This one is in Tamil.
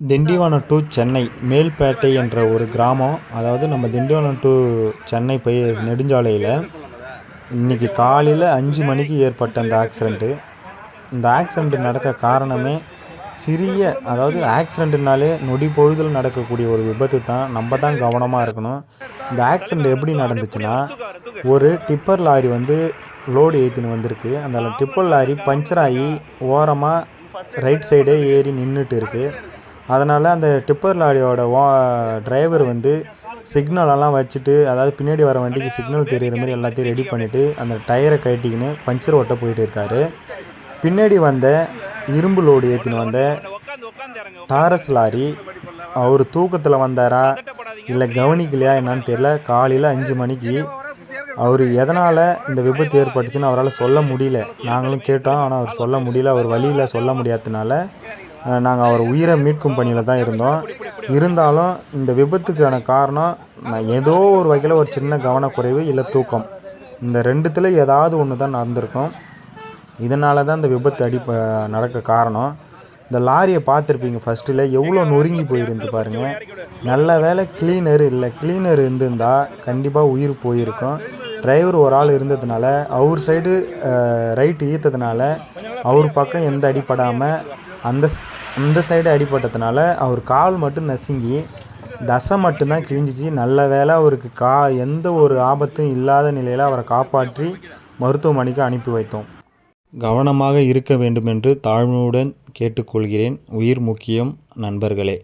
திண்டிவனம் டு சென்னை மேல்பேட்டை என்ற ஒரு கிராமம். அதாவது நம்ம திண்டிவனம் டு சென்னை போய் நெடுஞ்சாலையில் இன்றைக்கி காலையில் அஞ்சு மணிக்கு ஏற்பட்ட அந்த ஆக்சிடெண்ட்டு இந்த ஆக்சிடெண்ட் நடக்க காரணமே சிறிய அதாவது ஆக்சிடெண்ட்டுனாலே நொடி பொழுதில் நடக்கக்கூடிய ஒரு விபத்து தான். நம்ம தான் கவனமாக இருக்கணும். இந்த ஆக்சிடெண்ட் எப்படி நடந்துச்சுன்னா ஒரு டிப்பர் லாரி வந்து லோடு ஏற்றின்னு வந்திருக்கு. அந்த டிப்பர் லாரி பஞ்சர் ஆகி ஓரமாக ரைட் சைடே ஏறி நின்றுட்டு இருக்குது அதனால் அந்த டிப்பர் லாரியோட ஓ டிரைவர் வந்து சிக்னலெல்லாம் வச்சுட்டு அதாவது பின்னாடி வர வண்டிக்கு சிக்னல் தெரிகிற மாதிரி எல்லாத்தையும் ரெடி பண்ணிவிட்டு அந்த டயரை கட்டிக்கின்னு பஞ்சர் ஓட்ட போயிட்டு இருக்காரு. பின்னாடி வந்த இரும்பு லோடு ஏற்றின்னு வந்த டாரஸ் லாரி அவர் தூக்கத்தில் வந்தாரா? இல்லை கவனிக்கலையா என்னன்னு தெரியல. காலையில் அஞ்சு மணிக்கு அவர் எதனால் இந்த விபத்து ஏற்பட்டுச்சுன்னு அவரால் சொல்ல முடியல. நாங்களும் கேட்டோம் ஆனால் அவர் சொல்ல முடியல. அவர் வழியில் சொல்ல முடியாததுனால நாங்கள் அவர் உயிரை மீட்கும் பணியில் தான் இருந்தோம். இருந்தாலும் இந்த விபத்துக்கான காரணம் நான் ஏதோ ஒரு வகையில் ஒரு சின்ன கவனக்குறைவு இல்லை தூக்கம். இந்த ரெண்டுத்தில் ஏதாவது ஒன்று தான் நடந்திருக்கும். இதனால தான் இந்த விபத்து அடி நடக்க காரணம். இந்த லாரியை பார்த்துருப்பீங்க ஃபஸ்ட்டில் எவ்வளோ நொறுங்கி போயிருந்து பாருங்கள் நல்ல வேலை கிளீனர் இல்லை கிளீனர் இருந்திருந்தா கண்டிப்பாக உயிர் போயிருக்கும். டிரைவர் ஒரு ஆள் இருந்ததுனால அவர் சைடு ரைட்டு ஈத்ததுனால அவர் பக்கம் எந்த அடிப்படாமல் அந்த அந்த சைடு அடிபட்டதுனால அவர் கால் மட்டும் நசுங்கி தசை மட்டும்தான் கிழிஞ்சிச்சு. நல்ல வேலை அவருக்கு கா எந்த ஒரு ஆபத்தும் இல்லாத நிலையில் அவரை காப்பாற்றி மருத்துவமனைக்கு அனுப்பி வைத்தோம். கவனமாக இருக்க வேண்டும் என்று தாழ்மையுடன் கேட்டுக்கொள்கிறேன். உயிர் முக்கியம் நண்பர்களே.